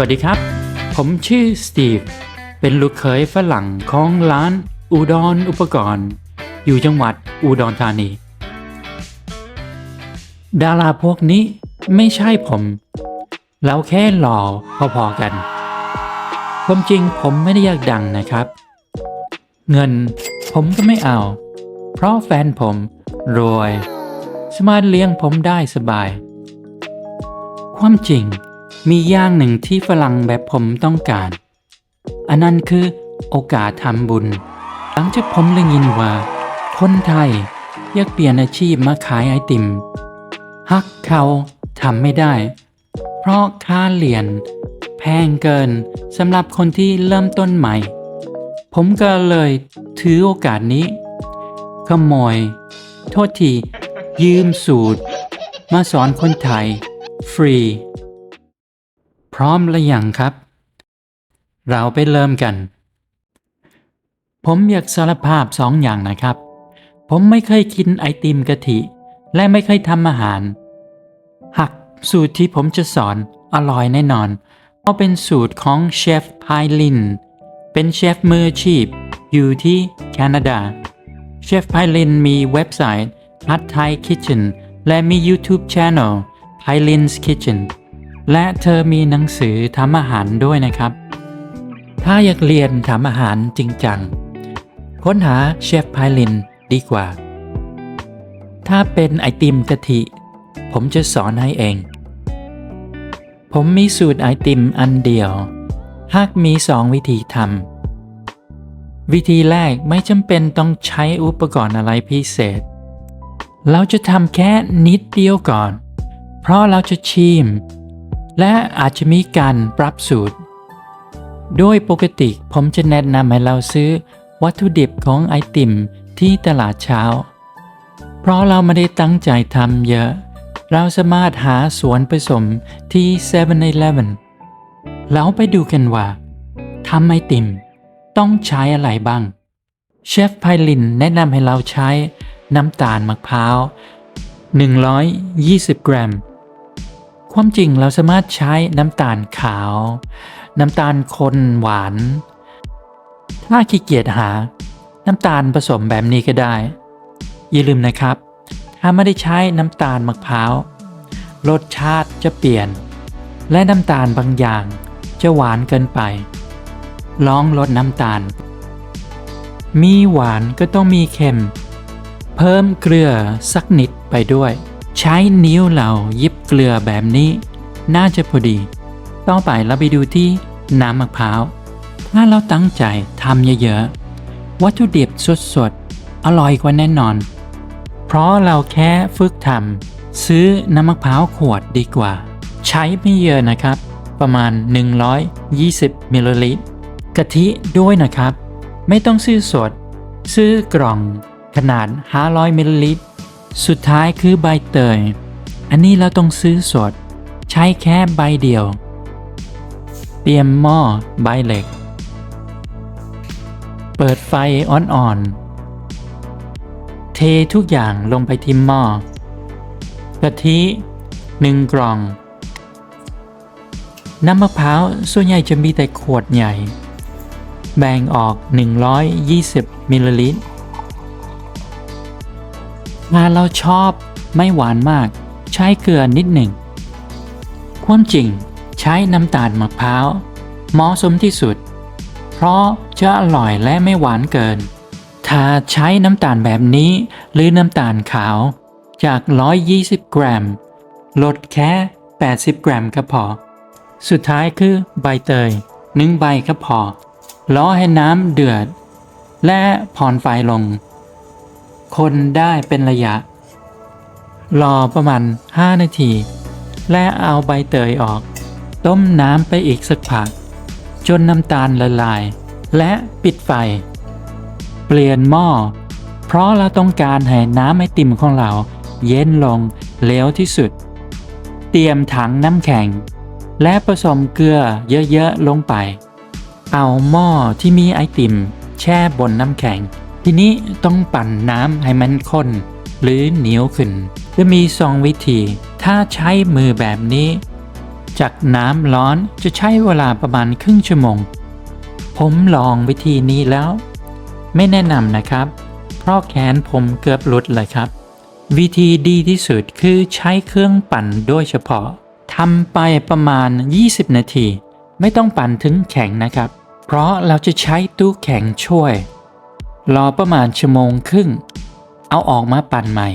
วัสดีครับ ผมชื่อสตีฟ เป็นลูกเขยฝรั่งของร้านอุดรอุปกรณ์ อยู่จังหวัดอุดรธานี ดาราพวกนี้ไม่ใช่ผมเราแค่หล่อพอๆกัน ความจริงผมไม่ได้อยากดังนะครับ เงินผมก็ไม่เอา เพราะแฟนผมรวย สามารถเลี้ยงผมได้สบาย ความจริง มีอย่างหนึ่งที่ฝรั่งแบบผมต้องการ อันนั้นคือโอกาสทำบุญ หลังจากผมได้ยินว่า คนไทยอยากเปลี่ยนอาชีพมาขายไอติม ฮักเขาทำไม่ได้ เพราะค่าเรียนแพงเกินสำหรับคนที่เริ่มต้นใหม่ ผมก็เลยถือโอกาสนี้ ขโมย โทษทียืมสูตร มาสอนคนไทย ฟรี พร้อมหรือยังครับ เราไปเริ่มกัน ผมอยากสารภาพสองอย่างนะครับ ผมไม่เคยกินไอติมกะทิ และไม่เคยทำอาหาร หักสูตรที่ผมจะสอนอร่อยแน่นอนเพราะเป็นสูตรของเชฟไพลิน เป็นเชฟมืออาชีพ อยู่ที่แคนาดา เชฟไพลินมีเว็บไซต์พัดไทยคิทเชนและมี YouTube Channel p i l i n's Kitchen และเธอมีหนังสือทำอาหารด้วยนะครับ ถ้าอยากเรียนทำอาหารจริงจัง ค้นหาเชฟไพลินดีกว่า ถ้าเป็นไอติมกะทิ ผมจะสอนให้เอง ผมมีสูตรไอติมอันเดียว หากมีสองวิธีทำ วิธีแรกไม่จำเป็นต้องใช้อุปกรณ์อะไรพิเศษ เราจะทำแค่นิดเดียวก่อน เพราะเราจะชิม และอาจจะมีการปรับสูตร โดยปกติผมจะแนะนำให้เราซื้อวัตถุดิบของไอติมที่ตลาดเช้า เพราะเราไม่ได้ตั้งใจทำเยอะ เราสามารถหาสวนผสมที่ 7-Eleven แล้วไปดูกันว่าทำไอติม ต้องใช้อะไรบ้าง เชฟไพลินแนะนำให้เราใช้น้ำตาลมะพร้าว 120 กรัม ความจริงเราสามารถใช้น้ำตาลขาว น้ำตาลคนหวาน ถ้าขี้เกียจหา น้ำตาลผสมแบบนี้ก็ได้ อย่าลืมนะครับ ถ้าไม่ได้ใช้น้ำตาลมะพร้าวรสชาติจะเปลี่ยน และน้ำตาลบางอย่างจะหวานเกินไป ลองลดน้ำตาล มีหวานก็ต้องมีเค็ม เพิ่มเกลือสักนิดไปด้วย ใช้นิ้วเรายิบเกลือแบบนี้ น่าจะพอดี ต่อไปเราไปดูที่น้ำมะพร้าว ถ้าเราตั้งใจทำเยอะๆ วัตถุดิบสดๆ อร่อยกว่าแน่นอน เพราะเราแค่ฝึกทำซื้อน้ำมะพร้าวขวดดีกว่า ใช้ไม่เยอะนะครับ ประมาณ 120 มิลลิลิตรกะทิด้วยนะครับ ไม่ต้องซื้อสด ซื้อกล่องขนาด 500 มิลลิลิตร สุดท้ายคือใบเตย อันนี้เราต้องซื้อสด ใช้แค่ใบเดียว เตรียมหม้อใบเหล็ก เปิดไฟอ่อนๆ เททุกอย่างลงไปที่หม้อกะทิหนึ่งกล่อง น้ำมะพร้าวส่วนใหญ่จะมีแต่ขวดใหญ่ แบ่งออก 120 มิลลิลิตร ถ้าเราชอบไม่หวานมาก ใช้เกลือนิดหนึ่ง ความจริงใช้น้ำตาลมะพร้าวเหมาะสมที่สุด เพราะจะอร่อยและไม่หวานเกิน ถ้าใช้น้ำตาลแบบนี้หรือน้ำตาลขาวจาก 120 กรัม ลดแค่ 80 กรัมก็พอ สุดท้ายคือใบเตยหนึ่งใบก็พอ ล้อให้น้ำเดือด และผ่อนไฟลง คนได้เป็นระยะ รอประมาณ 5 นาที และเอาใบเตยออก ต้มน้ำไปอีกสักพัก จนน้ำตาลละลาย และปิดไฟ เปลี่ยนหม้อ เพราะเราต้องการให้น้ำไอติมของเราเย็นลงเร็วที่สุด เตรียมถังน้ำแข็ง และผสมเกลือเยอะๆลงไป เอาหม้อที่มีไอติม แช่บนน้ำแข็ง ทีนี้ต้องปั่นน้ำให้มันข้น หรือเหนียวขึ้น จะมีสองวิธี ถ้าใช้มือแบบนี้ จากน้ำร้อนจะใช้เวลาประมาณครึ่งชั่วโมง ผมลองวิธีนี้แล้ว ไม่แนะนำนะครับ เพราะแขนผมเกือบหลุดเลยครับ วิธีดีที่สุดคือใช้เครื่องปั่นโดยเฉพาะทำไปประมาณ 20 นาที ไม่ต้องปั่นถึงแข็งนะครับ เพราะเราจะใช้ตู้แข็งช่วย รอประมาณชั่วโมงครึ่ง เอาออกมาปั่นใหม่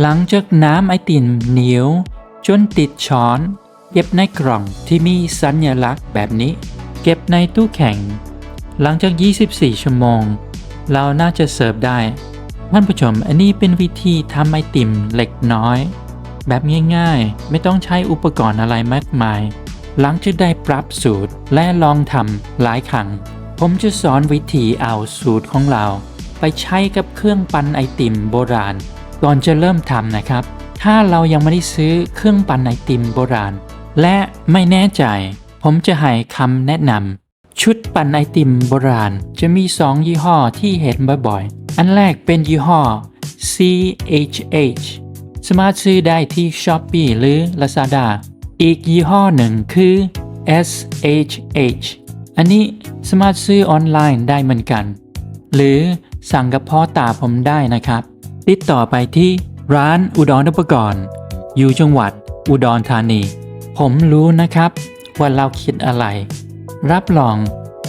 หลังจากน้ำไอติมเหนียว จนติดช้อน เก็บในกล่องที่มีสัญลักษณ์แบบนี้ เก็บในตู้แข็ง หลังจาก 24 ชั่วโมง เราน่าจะเสิร์ฟได้ ท่านผู้ชมอันนี้เป็นวิธีทำไอติมเล็กน้อย แบบง่ายๆ ไม่ต้องใช้อุปกรณ์อะไรมากมาย หลังจากได้ปรับสูตรและลองทำหลายครั้ง ผมจะสอนวิธีเอาสูตรของเรา ไปใช้กับเครื่องปั้นไอติมโบราณ ก่อนจะเริ่มทำนะครับ ถ้าเรายังไม่ได้ซื้อเครื่องปั้นไอติมโบราณ และไม่แน่ใจ ผมจะให้คำแนะนำชุดปั้นไอติมโบราณ จะมี 2 ยี่ห้อที่เห็นบ่อยๆ อันแรกเป็นยี่ห้อ CHH สามารถซื้อได้ที่ Shopee หรือ Lazada อีกยี่ห้อหนึ่งคือ SHH อันนี้สามารถซื้อออนไลน์ได้เหมือนกัน หรือสั่งกับพ่อตาผมได้นะครับ ติดต่อไปที่ร้านอุดรอุปกรณ์ อยู่จังหวัดอุดรธานี ผมรู้นะครับ ว่าเราคิดอะไร รับรอง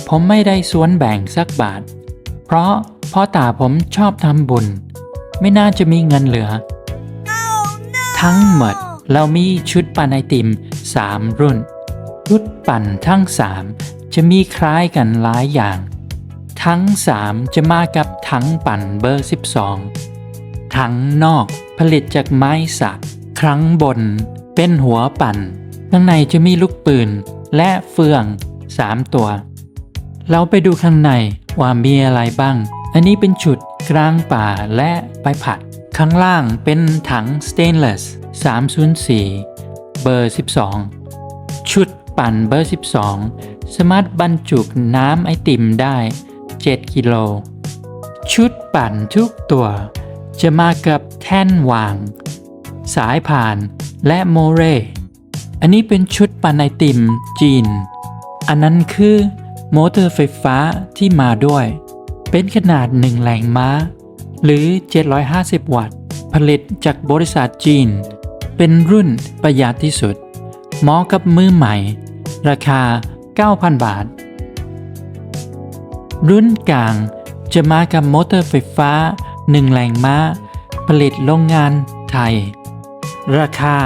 ผมไม่ได้สวนแบ่งสักบาท เพราะพ่อตาผมชอบทำบุญ ไม่น่าจะมีเงินเหลือทั้งหมดเรามีชุดปั่นไอติม 3 รุ่น ชุดปั่นทั้ง 3 จะมีคล้ายกันหลายอย่าง ทั้ง 3 จะมากับถังปั่นเบอร์ 12 ถังนอกผลิตจากไม้สักครั้งบน เป็นหัวปั่น ข้างในจะมีลูกปืนและเฟือง 3 ตัว เราไปดูข้างในว่ามีอะไรบ้าง อันนี้เป็นชุดกลางป่าและใบผัด ข้างล่างเป็นถังสเตนเลส 304 เบอร์ 12 ชุดปั่นเบอร์ 12 สามารถบรรจุน้ำไอติมได้ 7 กิโล ชุดปั่นทุกตัว จะมากับแท่นวาง สายผ่านและโมเร อันนี้เป็นชุดปั่นไอติมจีน อันนั้นคือมอเตอร์ไฟฟ้าที่มาด้วย เป็นขนาด1แรงม้า หรือ 750 วัตต์ ผลิตจากบริษัทจีน เป็นรุ่นประหยัดที่สุดเหมาะกับมือใหม่ ราคา 9,000 บาท รุ่นกลางจะมากับมอเตอร์ไฟฟ้า 1 แรงม้า ผลิตโรงงานไทย ราคา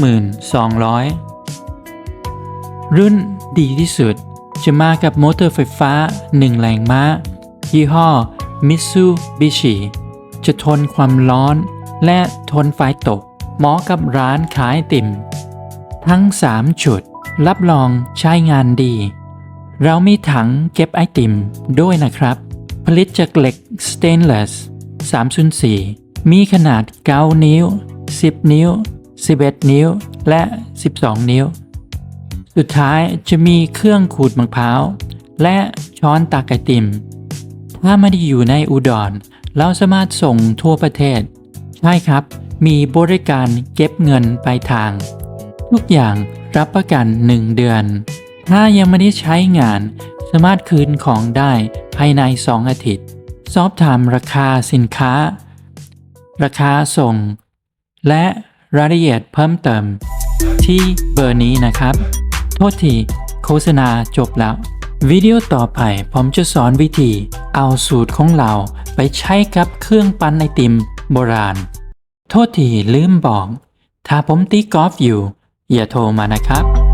1,200 รุ่นดีที่สุดจะมากับมอเตอร์ไฟฟ้า 1 แรงม้า ยี่ห้อ Mitsubishi จะทนความร้อนและทนไฟตก เหมาะกับร้านขายติ่ม ทั้ง 3 จุด รับรองใช้งานดี เรามีถังเก็บไอติมด้วยนะครับ ผลิตจากเหล็กสเตนเลส304 มีขนาด 9 นิ้ว 10 นิ้ว 11 นิ้ว และ 12 นิ้ว สุดท้ายจะมีเครื่องขูดมะพร้าว และช้อนตักไอติม ถ้าไม่ได้อยู่ในอุดร เราสามารถส่งทั่วประเทศ ใช่ครับ มีบริการเก็บเงินปลายทาง ทุกอย่างรับประกัน 1 เดือน ถ้ายังไม่ได้ใช้งาน สามารถคืนของได้ภายใน 2 อาทิตย์ สอบถามราคาสินค้า ราคาส่ง และรายละเอียดเพิ่มเติม ที่เบอร์นี้นะครับ โทษทีโฆษณาจบแล้ว วิดีโอต่อไปผมจะสอนวิธี เอาสูตรของเราไปใช้กับเครื่องปั้นไอติมโบราณ โทษทีลืมบอก ถ้าผมตีกอล์ฟอยู่ อย่าโทรมานะครับ